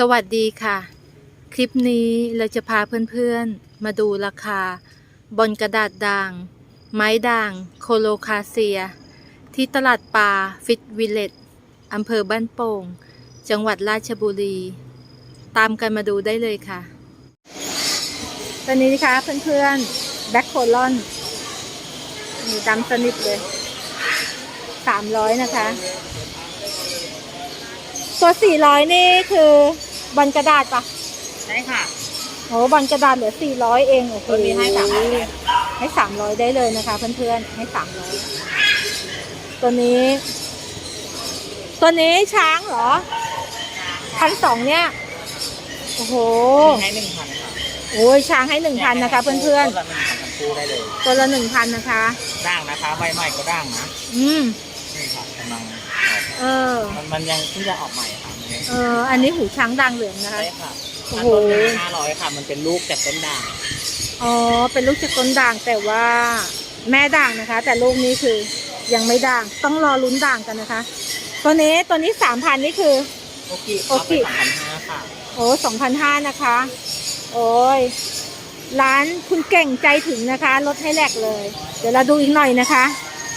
สวัสดีค่ะ คลิปนี้เราจะพาเพื่อนๆ มาดูราคา บอลกระดาษด่าง ไม้ด่าง โคโลคาเซีย ที่ตลาดปลาฟิตวิลเลจอำเภอบ้านโป่ง จังหวัดราชบุรี ตามกันมาดูได้เลยค่ะ ตอนนี้นะคะเพื่อนๆ แบ็คโคลอนมีดำสนิทเลยสามร้อยนะคะ ตัวสี่ร้อยนี่คือ บอลกระดาษปะใช่ค่ะโอ้บอลกระดาษเหลือสี่ร้อยเองโอ้โหตัวนี้ให้300ให้สามร้อยได้เลยนะคะเพื่อนๆให้สามร้อยตัวนี้ ตัวนี้ช้างเหรอพันสองเนี่ยโอ้โหให้หนึ่งพันค่ะโอ้ยช้างให้หนึ่งพันนะคะ เพื่อนต้นละหนึ่งพันทั้งคู่ได้เลยๆตัวละหนึ่งพันนะคะด่างนะคะใบใหม่ก็ด่างนะ อืมนี่ค่ะกำลังเออมันมันยังเพิ่งจะออกใหม่ค่ะมันยัง เอออันนี้หูช้างด่างเหลืองนะคะ ใช่ค่ะโอ้ถ้าโห ต้นหนึ่งห้าร้อยค่ะ มันเป็นลูกจากต้นด่างอ๋อ เป็นลูกจากต้นด่างแต่ว่าแม่ด่างนะคะ แต่ลูกนี้คือยังไม่ด่างต้องรอลุ้นด่างกันนะคะ ตัวนี้ตัวนี้สามพันนี่คือ โอเคโอเอาเคไปสองพันห้าค่ะ โอ้สองพันห้านะคะ โอ้ย ร้านคุณเก่งใจถึงนะคะ ลดให้แลกเลย เดี๋ยวเราดูอีกหน่อยนะคะ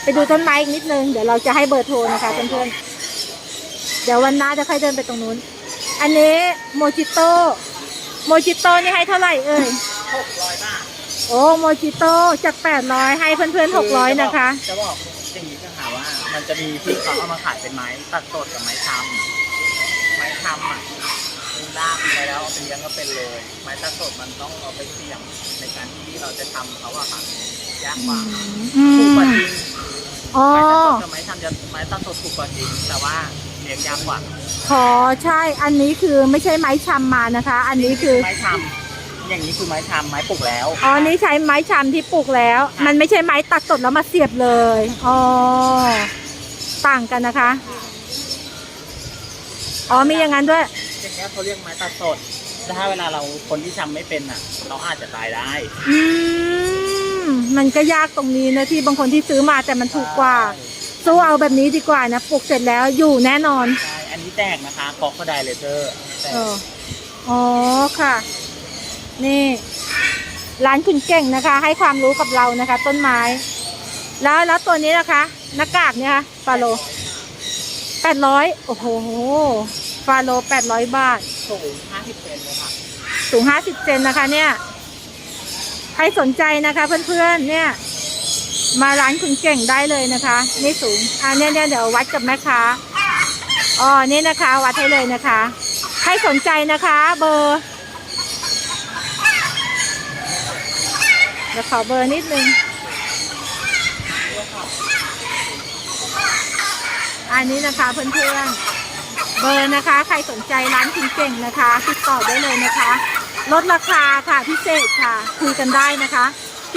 ไปดูต้นไม้อีกนิดนึง เดี๋ยวเราจะให้เบอร์โทรนะคะเพื่อนๆ เดี๋ยววันหน้าจะค่อยเดินไปตรงนู้น อันนี้โมจิโต้โมจิโต้นี่ให้เท่าไหร่เอ่ยหกร้อยบาทโอ้โมจิโต้จากแปดร้อยให้เพื่อนๆหกร้อยนะคะ จะบอกอย่างนี้ก็ค่ะว่า มันจะมีที่เขาเอามาขายเป็นไม้ตัดสดกับไม้ทำไม้ทำอะเป็นด่างไปแล้วเอาไปเลี้ยงก็เป็นเลย ไม้ตัดสดมันต้องเอาไปเสี่ยงในการที่เราจะทำเขาอะค่ะยากกว่าอืถูกกมว่าจริงอ๋อไม้ตัดสดกับไม้ทำจะไม้ตัดสดถูกกว่าจริงแต่ว่าเลี้ยงยากกว่าขอใช่อันนี้คือไม่ใช่ไม้ชำมานะคะ อันนี้คือไม้ทำอย่างนี้คือไม้ทำไม้ปลูกแล้วอ๋อนี่ใช้ไม้ชำที่ปลูกแล้ว มันไม่ใช่ไม้ตัดสดแล้วมาเสียบเลยอ๋อต่างกันนะคะอ๋อมีอย่างนั้นด้วยอย่างเงี้ยเขาเรียกไม้ตัดสดแต่ถ้าเวลาเราคนที่ทำไม่เป็นอะ เราอาจจะตายได้ อืมมันก็ยากตรงนี้นะที่บางคนที่ซื้อมาแต่มันถูกกว่า สู้เอาแบบนี้ดีกว่านะปลูกเสร็จแล้วอยู่แน่นอนใช่อันนี้แตกนะคะคอกระไดเลเซอร์แตกเอออ๋อค่ะ นี่ ร้านคุณเก่งนะคะ ให้ความรู้กับเรานะคะ ต้นไม้ แล้วแล้วตัวนี้นะคะหน้ากากเนี่ยค่ะฟาโลแปดร้อยโอ้โหฟาโลแปดร้อยบาท สูง50เซนเลยค่ะ สูงห้าสิบเซนนะคะเนี่ย ใครสนใจนะคะเพื่อนๆ เนี่ย มาร้านคุณเก่งได้เลยนะคะนี่สูงอ่าเนี่ยเนี่ยเดี๋ยววัดกับแม่ค้าอ๋อนี่นะคะ วัดให้เลยนะคะ ใครสนใจนะคะ เบอร์เดี๋ยวขอเบอร์นิดนึงอันนี้นะคะเพื่อนๆเบอร์นะคะ ใครสนใจร้านคุณเก่งนะคะ ติดต่อได้เลยนะคะ ลดราคาค่ะพิเศษค่ะ คุยกันได้นะคะ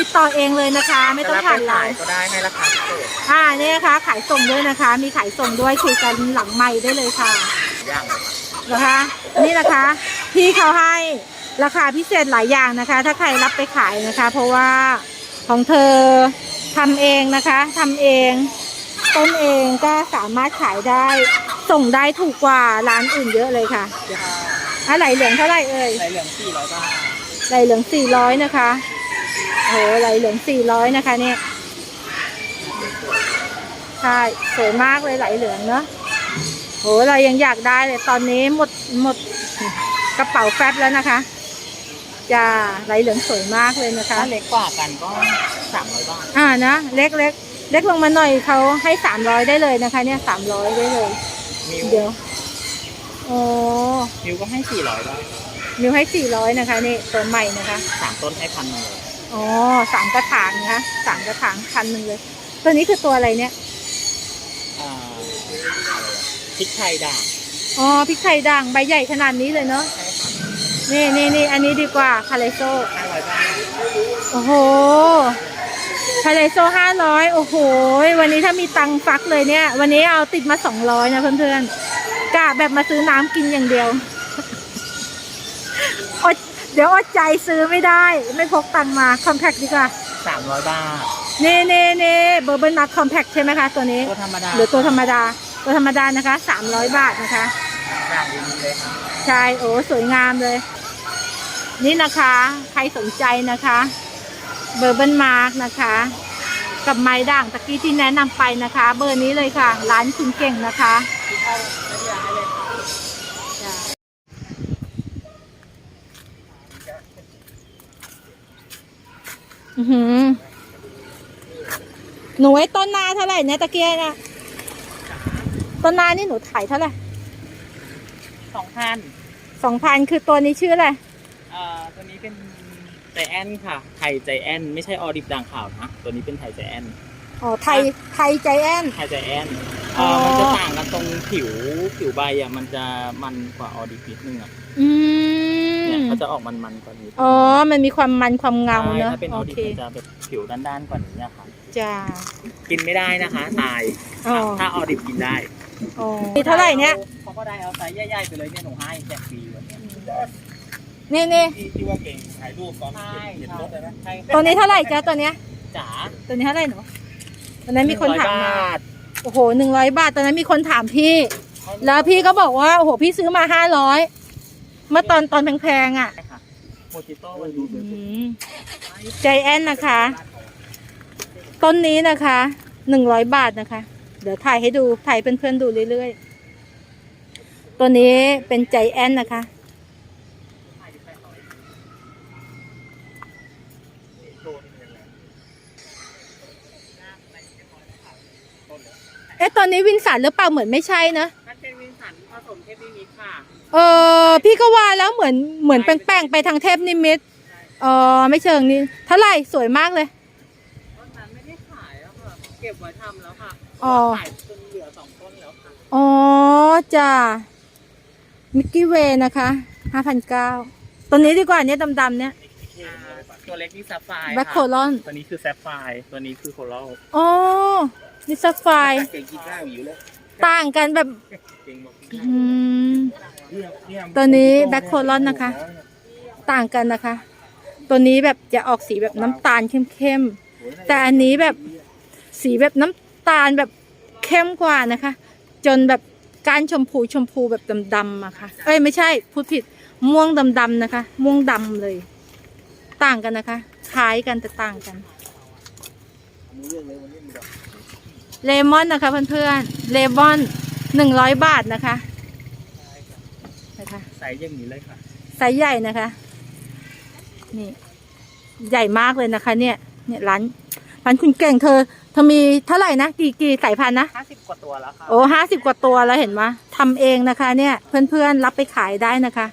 ติดต่อเองเลยนะคะ ไม่ต้องผ่านไลขายน์ก็ได้ให้ราคาพิเศษอ่าเนี่ยนะคะขายส่งด้วยนะคะ มีขายส่งด้วยคุยกันหลังใหม่ได้เลยค่ะย่างเลยค่ะนะคะ นี่นะคะพี่เขาให้ราคาพิเศษหลายอย่างนะคะ ถ้าใครรับไปขายนะคะ เพราะว่าของเธอทำเองนะคะทำเองต้นเองก็สามารถขายได้ ส่งได้ถูกกว่าร้านอื่นเยอะเลยค่ะอะไหลเหลืองเท่าไหร่เอ่ยใส่เหลือง400บาทไหลเหลืองสี่ร้อยนะคะ โอ้โหไหลเหลืองสี่ร้อยนะคะเนี่ยใช่สวยมากเลยไหลเหลืองเนอะโหเรายังอยากได้เลยตอนนี้หมดหมดกระเป๋าแฟบแล้วนะคะจ้าไหลเหลืองสวยมากเลยนะคะ ถ้าเล็กกว่ากันก็300บาทอ่านะเล็กเล็กเล็กลงมาหน่อยเขาให้สามร้อยได้เลยนะคะ เนี่ยสามร้อยได้เลยมิวเดี๋ยวโอ้มิวก็ให้400บาทมิวให้สี่ร้อยนะคะนี่ตัวใหม่นะคะสามต้นให้พันหนึ่งเลย อ๋อสามกระถางนะคะสามกระถางพันหนึ่งเลย ตัวนี้คือตัวอะไรเนี่ยอ่าพริกไทยด่างอ๋อพริกไทยด่างใบใหญ่ขนาดนี้เลยเนาะใช่ค่ะนี่นี่นี่อันนี้ดีกว่าคาเลโซ500บาทโอ้โหคาเลโซห้าร้อยโอ้โห วันนี้ถ้ามีตังค์ฟักเลยเนี่ย วันนี้เอาติดมาสองร้อยนะเพื่อนๆกะแบบมาซื้อน้ำกินอย่างเดียวอด เดี๋ยวอดใจซื้อไม่ได้ ไม่พกตังค์มาคอมแพคดีกว่า300บาท เน่เน่เน่เบอร์เบิร์นัทคอมแพคใช่ไหมคะ ตัวนี้ ตัวธรรมดาหรือตัวธรรมดา ตัวธรรมดานะคะสามร้อยบาทนะคะด่างดีๆเลยค่ะใช่ โอ้ สวยงามเลย นี่นะคะ ใครสนใจนะคะ เบอร์เบิลมาร์กนะคะ กับไม้ด่างตะกี้ที่แนะนำไปนะคะ เบอร์นี้เลยค่ะ ร้านคุณเก่งนะคะ ที่เข้าไม่ได้ให้เลยค่ะ จ้ะอื้อ หือหนูไอ้ต้นนาเท่าไหร่เนี่ยตะเกียนะต้นนานี่หนูถ่ายเท่าไหร่สองพันสองพันคือตัวนี้ชื่ออะไรเอ่อตัวนี้เป็นใจแอนค่ะ ไทยใจแอนไม่ใช่ออดิบด่างขาวนะ ตัวนี้เป็นไทยใจแอนอ๋อไทยไทยใจแอน ไทยใจแอนอ๋เอ่ออ มันจะต่างกันตรงผิวผิวใบอะ มันจะมันกว่าออดิบนิดนึงอะ อืเนี่ย มเขาจะออกมันๆกว่านี้อ๋อ มันมีความมันความเงาใช่เนอะถ้าเป็นอโออดิบเคมันจะแบบผิวด้านๆกว่านี้อะค่ะ จ้ากินไม่ได้นะคะตาย อ๋อถ้าออดิบกินได้อ๋อมีเท่าไหร่เนี่ยเขาก็ได้เอาไซส์ใหญ่ๆไปเลยเนี่ยหนูให้แจกฟรีวันเนี้ยนี่นี่ที่ที่ว่าเก่งถ่ายรูปตอนใช่เขียนรถเลยนะใช่ตัวนี้เท่าไหร่จ้าตัวเนี้ยจ๋าตัวนี้เท่าไหร่หนูตอนนั้นมีคนถาม100มาบาทโอ้โหหนึ่งร้อยบาทตอนนั้นมีคนถามพี่ แล้วพี่ก็บอกว่าโอ้โหพี่ซื้อมาห้าร้อย เมื่อตอนตอนแพงๆอะใช่ค่ะโมจิโต้วันนี้อืมใจแอนนะคะ ต้นนี้นะคะหนึ่งร้อยบาทนะคะ เดี๋ยวถ่ายให้ดูถ่ายเพื่อนๆดูเรื่อยๆตัวนี้เป็นใจแอนนะคะเอ๊ะตอนนี้วินสันหรือเปล่าเหมือนไม่ใช่นะ มันเป็นวินสันผสมเทปนิมิตค่ะเออพี่ก็ว่าแล้วเหมือนเหมือนแป้งๆไปทางเทพนิมิตเออไม่เชิงนี้เท่าไหร่สวยมากเลย ต้นนั้นไม่ได้ขายแล้วค่ะเก็บไว้ทำแล้วค่ะอ๋อ ขายจนเหลือสองต้นแล้วค่ะอ๋อจ้ามิกกี้เวนะคะห้าพันเก้าตัวนี้ดีกว่าเนี้ยดำๆเนี้ยอ่าตัวเล็กนี่ซัฟไฟร์แบ็คโคลอนตัวนี้คือแซฟไฟร์ตัวนี้คือโคลอลอ๋อนี่ซัฟไฟร์เก่งกินข้าวอยู่แล้ว ต่างกันแบบเก่งบอกอืมเนี่ยเนี่ยตัวนี้ Black Colon นะคะ ต่างกันนะคะ ตัวนี้แบบจะออกสีแบบน้ำตาลเข้มๆแต่อันนี้แบบสีแบบน้ำตาลแบบเข้มกว่านะคะ จนแบบก้านชมพูชมพูแบบดำๆอะค่ะ เอ้ยไม่ใช่พูดผิดม่วงดำๆนะคะ ม่วงดำเลย ต่างกันนะคะคล้ายกันแต่ต่างกันมี เรื่องเลยวันนี้มีแบบเลมอนนะคะเพื่อนๆเลมอนหนึ่งร้อยบาทนะคะนะคะใส่อย่างนี้เลยค่ะไซส์ใหญ่นะคะ นี่ ใหญ่มากเลยนะคะ เนี่ย เนี่ยร้านร้านคุณเก่งเธอเธอมีเท่าไหร่นะกี่กี่สายพันธุ์นะห้าสิบกว่าตัวแล้วค่ะโอ้ห้าสิบกว่าตัวแล้วเห็นไหมทำเองนะคะ เนี่ยเพื่อนๆรับไปขายได้นะคะ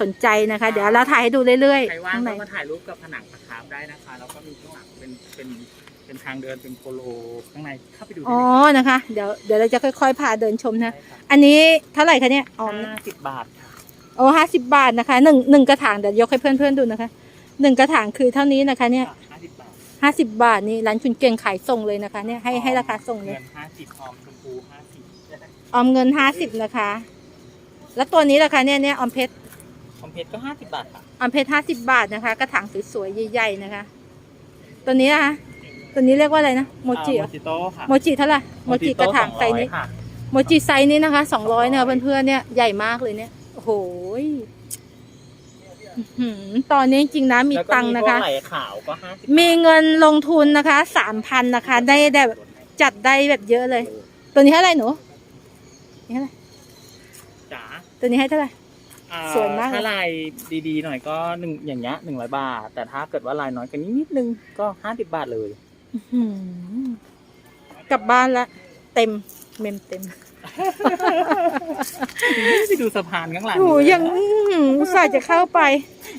สนใจนะคะ เดี๋ยวเราถ่ายให้ดูเรื่อยใครๆว่างข้างในก็มาถ่ายรูปกับผนังตะขาบได้นะคะแล้วก็มีข้างหลังเป็นเป็น เป็นทางเดินเป็นโปโลข้างในเข้าไปดูได้อ๋อเลยนะคะ เดี๋ยวเดี๋ยวเราจะค่อย ๆ พาเดินชมนะใช่ค่ะอันนี้เท่าไหร่คะเนี่ยอ๋อห้าสิบบาทค่ะโอ้ห้าสิบบาทนะคะหนึ่งหนึ่งกระถางเดี๋ยวยกให้เพื่อนๆดูนะคะหนึ่งกระถางคือเท่านี้นะคะเนี่ยห้าสิบบาทห้าสิบบาทนี่ร้านคุณเก่งขายส่งเลยนะคะเนี่ยให้ให้ราคาส่งเลเงิยนห้าสิบหอมชมพูห้าสิบออมเงินห้าสิบนะคะ แล้วตัวนี้ราคาเนี่ยเนี่ยออมเพชรคอมเพชรก็ห้าสิบบาทค่ะออมเพชรห้าสิบบาทนะคะ กระถางสวยๆใหญ่ๆนะคะ ตัวนี้นะคะ ตัวนี้เรียกว่าอะไรนะโมจิเหรโมอจิโต้ค่ะโมจิเท่าไหร่โมจิกระถางไซส์นี้ค่ะโมจิไซส์นี้นะคะสองร้อยเนี่ยเพื่อนๆเนี่ยใหญ่มากเลยเนี่ยโอ้โหยอื้อหือตอนนี้จริงๆนะมีแล้วก็ตังค์มีนะพวกคะไหลขาวก็ห้าสิบมีเงินลงทุนนะคะสามพันนะคะได้ได้แบบจัดได้แบบเยอะเลย ตัวนี้เท่าไหร่หนูนี่เท่าไหร่จ๋าตัวนี้ให้เท่าไหร่อ่สวยมากเลยถ้าลายดีๆหน่อยก็หนึ่งอย่างเงี้ยหนึ่งร้อยบาท แต่ถ้าเกิดว่าลายน้อยกว่านี้นิดนึงก็ห้าสิบบาทเลยอื้อหือ กลับบ้านละเต็มเมมเต็มไปดูสะพานข้างหลังโอ้ยยังอื้อหืออุตส่าห์จะเข้าไป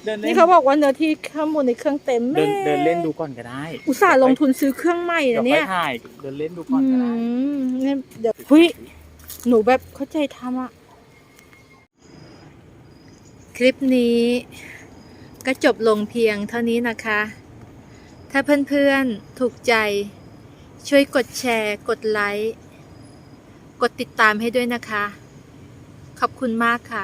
เดินเล่นี่นเขาบอกว่าเนื้อที่ข้างบนในเครื่องเต็มเดินแม่เดินเล่นดูก่อนก็ได้ อุตส่าห์ลงทุนซื้อเครื่องใหม่เดี๋ยวนะค่เนี่อยยถ่ายเดินเล่นดูก่ออืนก็ได้มเนี่ยเดี๋ยวหุยหนูแบบเข้าใจทำอะคลิปนี้ก็จบลงเพียงเท่านี้นะคะ ถ้าเพื่อนๆ ถูกใจ ช่วยกดแชร์ กดไลค์ กดติดตามให้ด้วยนะคะ ขอบคุณมากค่ะ